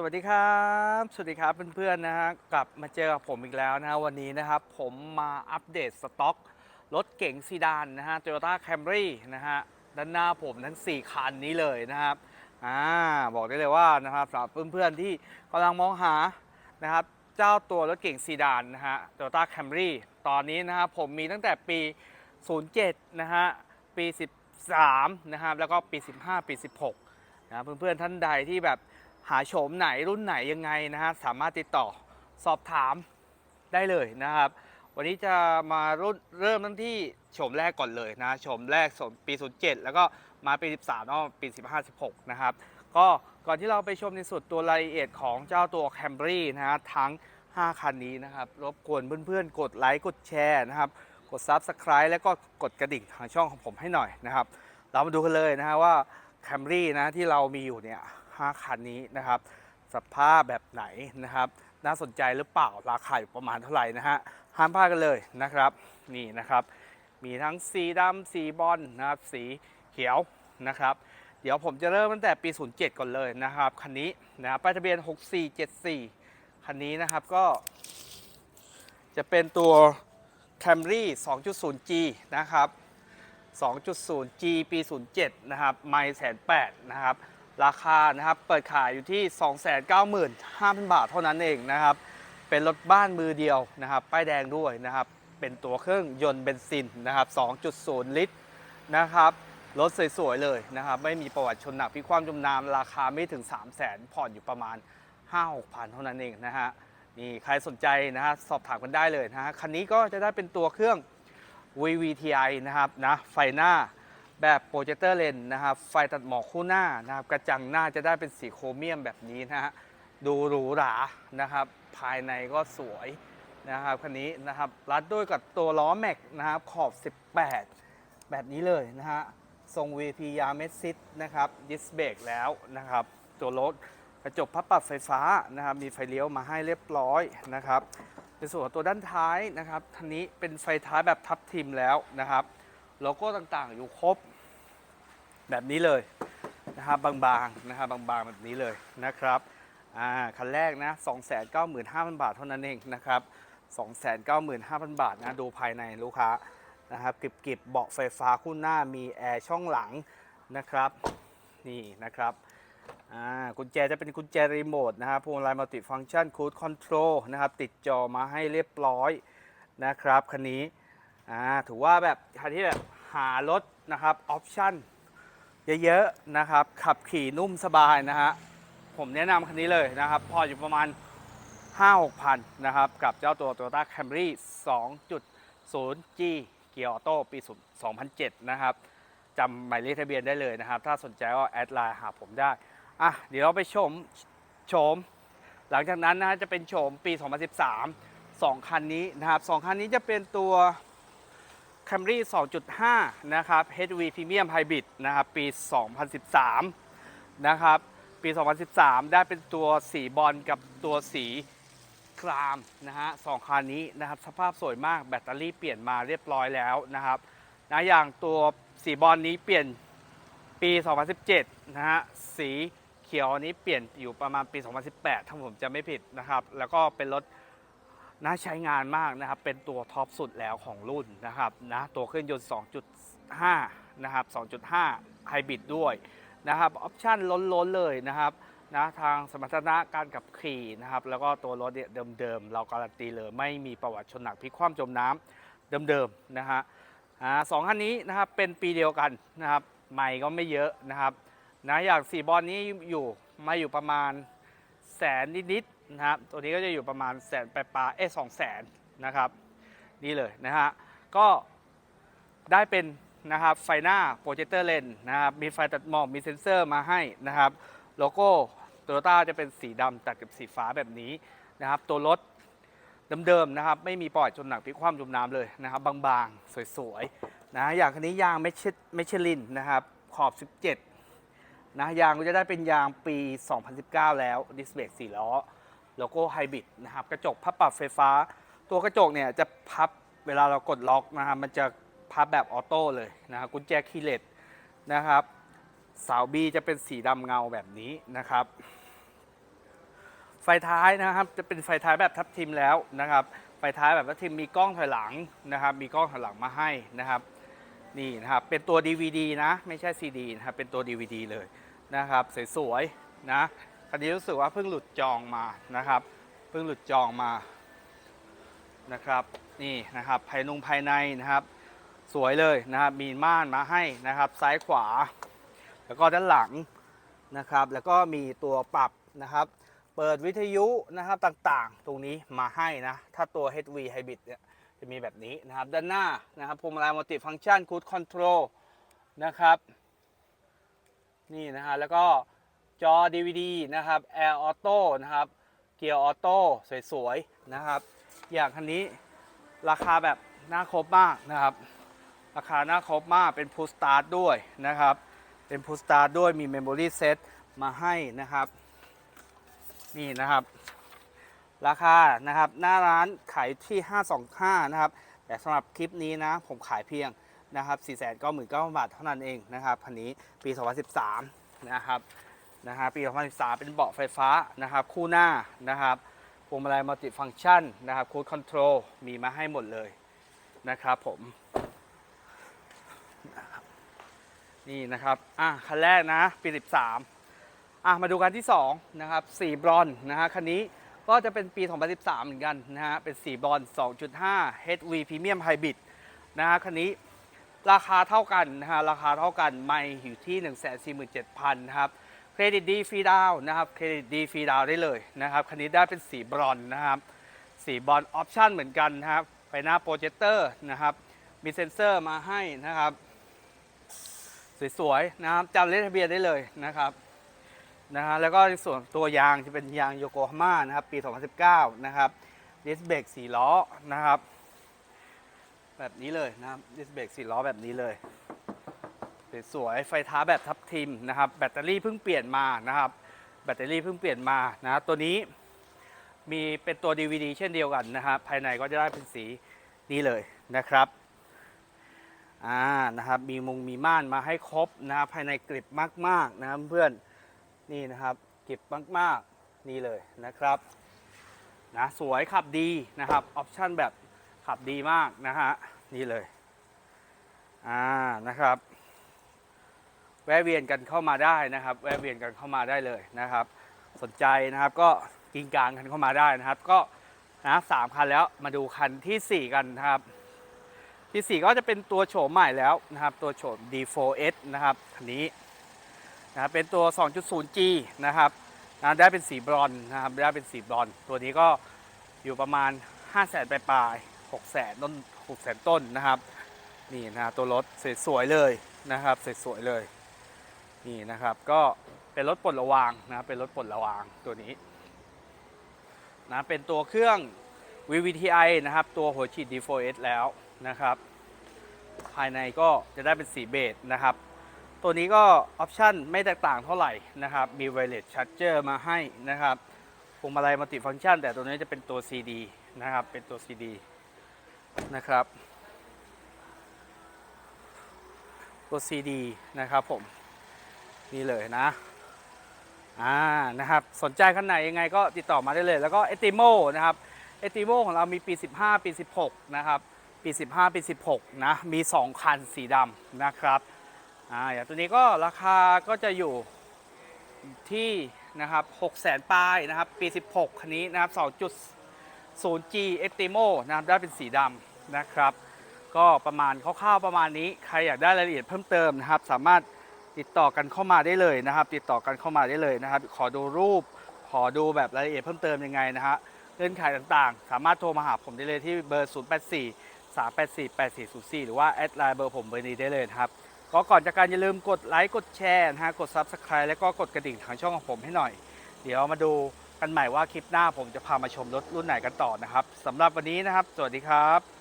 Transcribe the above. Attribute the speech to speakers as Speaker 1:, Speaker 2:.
Speaker 1: สวัสดีครับ สวัสดีครับเพื่อนๆนะฮะกลับมาเจอกับผมอีกแล้วนะฮะวันนี้นะครับ ผมมาอัปเดตสต็อกรถเก๋งซีดานนะฮะ Toyota Camry นะฮะด้านหน้าผมทั้ง 4 คันนี้เลยนะครับอ่าบอกได้เลยว่านะครับสำหรับเพื่อนๆที่กำลังมองหานะครับเจ้าตัวรถเก๋งซีดานนะฮะ Toyota Camry ตอนนี้นะครับผมมีตั้งแต่ปี 07 นะฮะปี 13 นะครับแล้วก็ปี 15 ปี 16นะเพื่อนๆท่านใดที่แบบ หาโฉมไหนรุ่นไหนยังไงนะฮะสามารถติดต่อสอบถามได้เลยนะครับ วันนี้จะมารุ่นเริ่มตั้งที่โฉมแรกก่อนเลยนะโฉมแรกโฉมปี 07 แล้วก็มาปี 13แล้วปี 15 16 นะครับ ก็ก่อนที่เราไปชมในส่วนตัวรายละเอียดของเจ้าตัว Camry นะฮะทั้ง 5 คันนี้นะครับ รบกวนเพื่อนๆ กดไลค์กดแชร์นะครับกด Subscribe แล้วก็กดกระดิ่งทางช่องของผมให้หน่อยนะครับ เรามาดูกันเลยนะฮะว่า Camry นะที่เรามีอยู่เนี่ย 5 คันนี้นะครับ สภาพแบบไหนนะครับ น่าสนใจหรือเปล่าราคาอยู่ประมาณเท่าไหร่นะฮะห้ามพลาดกันเลยนะครับนี่นะครับ มีทั้งสีดำสีบอลนะครับสีเขียวนะครับ เดี๋ยวผมจะเริ่มตั้งแต่ปี 07 ก่อนเลยนะครับคันนี้นะป้ายทะเบียน 6474 คันนี้นะครับก็ จะเป็นตัว Camry 2.0G นะครับ 2.0G ปี 07 นะครับ ไม่แสนแปดนะครับ ราคานะครับเปิดขายอยู่ที่ 295,000 บาทเท่านั้นเองนะครับ เป็นรถบ้านมือเดียวนะครับ ป้ายแดงด้วยนะครับ เป็นตัวเครื่องยนต์เบนซินนะครับ 2.0 ลิตรนะครับ รถสวยๆเลยนะครับ ไม่มีประวัติชนหนักพิความจมน้ำราคาไม่ถึง 3 0 0 0 0 0ผ่อนอยู่ประมาณ 5-6พันเท่านั้นเองนะฮะ นี่ใครสนใจนะฮะสอบถามกันได้เลยนะฮะ คันนี้ก็จะได้เป็นตัวเครื่อง VVTi นะครับนะไฟหน้า แบบโปรเจคเตอร์เลนนะครับไฟตัดหมอกคู่หน้านะครับกระจังหน้าจะได้เป็นสีโครเมียมแบบนี้นะฮะดูหรูหรานะครับ ภายในก็สวยนะครับคันนี้นะครับรัดด้วยกับตัวล้อแม็กนะครับขอบ 18 แบบนี้เลยนะฮะทรง VP ยาเมสซิตนะครับดิสเบรกแล้วนะครับ ตัวรถกระจกพับปรับไฟฟ้านะครับ มีไฟเลี้ยวมาให้เรียบร้อยนะครับในส่วนของตัวด้านท้ายนะครับทันนี้เป็นไฟท้ายแบบทับทิมแล้วนะครับโลโก้ต่างๆอยู่ครบ แบบนี้เลยนะครับบางๆนะครับบางๆแบบนี้เลยนะครับอ่าคันแรกนะ295,000 บาทเท่านั้นเองนะครับ295,000 บาทนะดูภายในลูกค้านะครับกริบๆเบาะไฟฟ้าคู่หน้ามีแอร์ช่องหลังนะครับนี่นะครับอ่ากุญแจจะเป็นกุญแจรีโมทนะครับพวงมาลัยมัลติฟังชันคูดคอนโทรลนะครับติดจอมาให้เรียบร้อยนะครับคันนี้อ่าถือว่าแบบคันที่แบบหารถนะครับออปชั่น เยอะๆนะครับ ขับขี่นุ่มสบายนะฮะ ผมแนะนำคันนี้เลยนะครับ พออยู่ประมาณ 5-6พันนะครับ กับเจ้าตัว Toyota Camry 2.0G เกียร์ออโต้ปี 2007 นะครับจำหมายเลขทะเบียนได้เลยนะครับ ถ้าสนใจก็แอดไลน์หาผมได้ อะ เดี๋ยวเราไปชมโฉม หลังจากนั้นนะฮะจะเป็นโฉมปี 2013 2 คันนี้นะครับ 2 คันนี้จะเป็นตัว Camry 2.5 นะครับ HV Premium Hybrid นะครับ ปี 2013 นะครับ ปี 2013 ได้เป็นตัวสีบอลกับตัวสีครามนะฮะสองคันนี้นะครับ สภาพสวยมากแบตเตอรี่เปลี่ยนมาเรียบร้อยแล้วนะครับนะอย่างตัวสีบอลนี้เปลี่ยนปี 2017 นะฮะ สีเขียวนี้เปลี่ยนอยู่ประมาณปี 2018 ถ้าผมจะไม่ผิดนะครับ แล้วก็เป็นรถ น่าใช้งานมากนะครับ เป็นตัวท็อปสุดแล้วของรุ่นนะครับนะตัวเครื่องยนต์ 2.5 นะครับ 2.5 ไฮบริดด้วยนะครับออปชั่นล้นๆเลยนะครับนะทางสมรรถนะการขับขี่นะครับ แล้วก็ตัวรถเนี่ยเดิมๆ เราการันตีเลยไม่มีประวัติชนหนักพลิกคว่ำจมน้ำเดิมๆนะฮะอ่าสองคันนี้นะครับเป็นปีเดียวกันนะครับใหม่ก็ไม่เยอะนะครับนะอย่างสี่บอลนี้อยู่มาอยู่ประมาณแสนนิดๆ นะครับ ตัวนี้ก็จะอยู่ประมาณแสนปลายๆเอ้สองแสนนะครับ นี่เลยนะฮะ ก็ได้เป็นนะครับไฟหน้าโปรเจคเตอร์เลนนะครับ มีไฟตัดหมอก มีเซ็นเซอร์มาให้นะครับ โลโก้โตโยต้าจะเป็นสีดำตัดกับสีฟ้าแบบนี้นะครับ ตัวรถเดิมๆนะครับ ไม่มีปล่อยจนหนักพลิกคว่ำจมน้ำเลยนะครับ บางๆ สวยๆนะอย่างคันนี้ยางไม่เชมชลินนะครับ ขอบ 17นะยางก็จะได้เป็นยางปี 2019 แล้วดิสเบรก4ล้อ โลโก้ไฮบริดนะครับกระจกพับปรับไฟฟ้า ตัวกระจกเนี่ยจะพับเวลาเรากดล็อกนะครับมันจะพับแบบออโต้เลยนะครับกุญแจคีย์เลสนะครับเสาบีจะเป็นสีดำเงาแบบนี้นะครับ ไฟท้ายนะครับจะเป็นไฟท้ายแบบทับทิมแล้วนะครับ ไฟท้ายแบบทับทิมมีกล้องถอยหลังนะครับ มีกล้องถอยหลังมาให้นะครับนี่นะครับเป็นตัว DVD นะ ไม่ใช่ CD นะครับเป็นตัว DVD เลยนะครับสวยๆนะ คันนี้รู้สึกว่าเพิ่งหลุดจองมานะครับ เพิ่งหลุดจองมานะครับ นี่นะครับภายนุงภายในนะครับ สวยเลยนะครับ มีม่านมาให้นะครับ ซ้ายขวา แล้วก็ด้านหลังนะครับ แล้วก็มีตัวปรับนะครับ เปิดวิทยุนะครับต่างๆ ตรงนี้มาให้นะ ถ้าตัว HV Hybrid เนี่ยจะมีแบบนี้นะครับ ด้านหน้านะครับพวงมาลัยมัลติฟัง c t ชันคูดคอนโทรลนะครับ นี่นะฮะแล้วก็ จอ DVD นะครับ Air Auto นะครับ เกียร์ออโต้สวยๆนะครับ อย่างคันนี้ราคาแบบน่าครบมากนะครับ ราคาน่าครบมากเป็นพูสตาร์ t ด้วยนะครับ เป็นพูสตาร์ t ด้วยมี Memory Set มาให้นะครับ นี่นะครับ ราคานะครับหน้าร้านขายที่ 525 นะครับ แต่สำหรับคลิปนี้นะ ผมขายเพียงนะครับ499,000 บาทเท่านั้นเองนะครับคันนี้ปี 2013 นะครับ นะฮะปี2013 เป็นเบาะไฟฟ้านะครับ คู่หน้านะครับพวงมาลัยมัลติฟังชันนะครับคูดคอนโทรลมีมาให้หมดเลยนะครับผมนี่นะครับอะคันแรกนะปี13อะมาดูกันที่2นะครับสีบรอนนะฮะคันนี้ก็จะเป็นปี 2013 เหมือนกันนะฮะเป็นสีบรอน 2.5 HV Premium Hybrid นะฮะคันนี้ราคาเท่ากันนะฮะราคาเท่ากันไม่อยู่ที่ 147,000นะครับ เครดิตดีฟรีดาวนะครับเครดิตดีฟรีดาวได้เลยนะครับคันนี้ได้เป็นสีบรอนนะครับสีบรอนออปชั่นเหมือนกันนะครับไฟหน้าโปรเจคเตอร์นะครับมีเซ็นเซอร์มาให้นะครับ สวยๆนะครับจำเลขทะเบียนได้เลยนะครับนะฮะแล้วก็ในส่วนตัวยางจะเป็นยางโยโกฮาม่านะครับปี 2019 นะครับดิสเบรก4ล้อนะครับ แบบนี้เลยนะครับดิสเบรก4ล้อแบบนี้เลย สวยไฟท้าแบบทับทิมนะครับแบตเตอรี่เพิ่งเปลี่ยนมานะครับ แบตเตอรี่เพิ่งเปลี่ยนมานะตัวนี้มีเป็นตัว DVD เช่นเดียวกันนะครับภายในก็จะได้เป็นสีนี้เลยนะครับอ่านะครับมีมุงมีม่านมาให้ครบนะครับภายในกริบมากๆนะครับเพื่อนนี่นะครับเก็บมากๆนี่เลยนะครับนะสวยขับดีนะครับออปชั่นแบบขับดีมากนะฮะนี่เลยอ่านะครับ แวะเวียนกันเข้ามาได้นะครับ แวะเวียนกันเข้ามาได้เลยนะครับ สนใจนะครับก็กินกลางกันเข้ามาได้นะครับ ก็นะสามคันแล้วมาดูคันทีสี่4 กันนะครับ ที่ 4 ก็จะเป็นตัวโฉมใหม่แล้วนะครับ ตัวโฉม D4S นะครับคันนี้นะครับเป็นตัว 2.0G นะครับนะได้เป็นสีบรอนนะครับได้เป็นสีบรอน ตัวนี้ก็อยู่ประมาณ 5 0 0 0 0 0ปลายๆ6 0 0 0 0ต้น6 0 0 0 0ต้นนะครับ นี่นะตัวรถสวยๆเลยนะครับสวยๆเลย นี่นะครับ ก็เป็นรถปลดระวางนะเป็นรถปลดระวางตัวนี้นะเป็นตัวเครื่อง VVTi นะครับ ตัวหัวฉีด D4S แล้วนะครับ ภายในก็จะได้เป็นสีเบจนะครับ ตัวนี้ก็ออปชันไม่แตกต่างเท่าไหร่นะครับ มี Wireless Charger มาให้นะครับพวงมาลัยมัลติฟัง c t ชัน แต่ตัวนี้จะเป็นตัว CD นะครับ เป็นตัว CD นะครับ ตัว CD นะครับผม นี่เลยนะอ่านะครับสนใจคันไหนยังไงก็ติดต่อมาได้เลย แล้วก็เอติโมนะครับเอติโมของเรามีปี 15 ปี 16 นะครับปี 15 ปี 16 นะ มี 2 คันสีดำนะครับอ่าอย่างตัวนี้ก็ราคาก็จะอยู่ที่นะครับ6 0แสนปลายนะครับปี 16 คันนี้นะครับ 2.0G Estimo นะครับได้เป็นสีดำนะครับ ก็ประมาณคร่าวๆประมาณนี้ ใครอยากได้รายละเอียดเพิ่มเติมนะครับ สามารถ ติดต่อกันเข้ามาได้เลยนะครับ ติดต่อกันเข้ามาได้เลยนะครับ ขอดูรูป ขอดูแบบรายละเอียดเพิ่มเติมยังไงนะฮะเงื่อนไขต่างๆ สามารถโทรมาหาผมได้เลยที่เบอร์ 084 384 8404 หรือว่า แอดไลน์เบอร์ผมเบอร์นี้ได้เลยนะครับก็ก่อนจากการอย่าลืมกดไลค์กดแชร์นะฮะกด Subscribe แล้วก็กดกระดิ่งทางช่องของผมให้หน่อย เดี๋ยวมาดูกันใหม่ว่าคลิปหน้าผมจะพามาชมรถรุ่นไหนกันต่อนะครับสำหรับวันนี้นะครับ สวัสดีครับ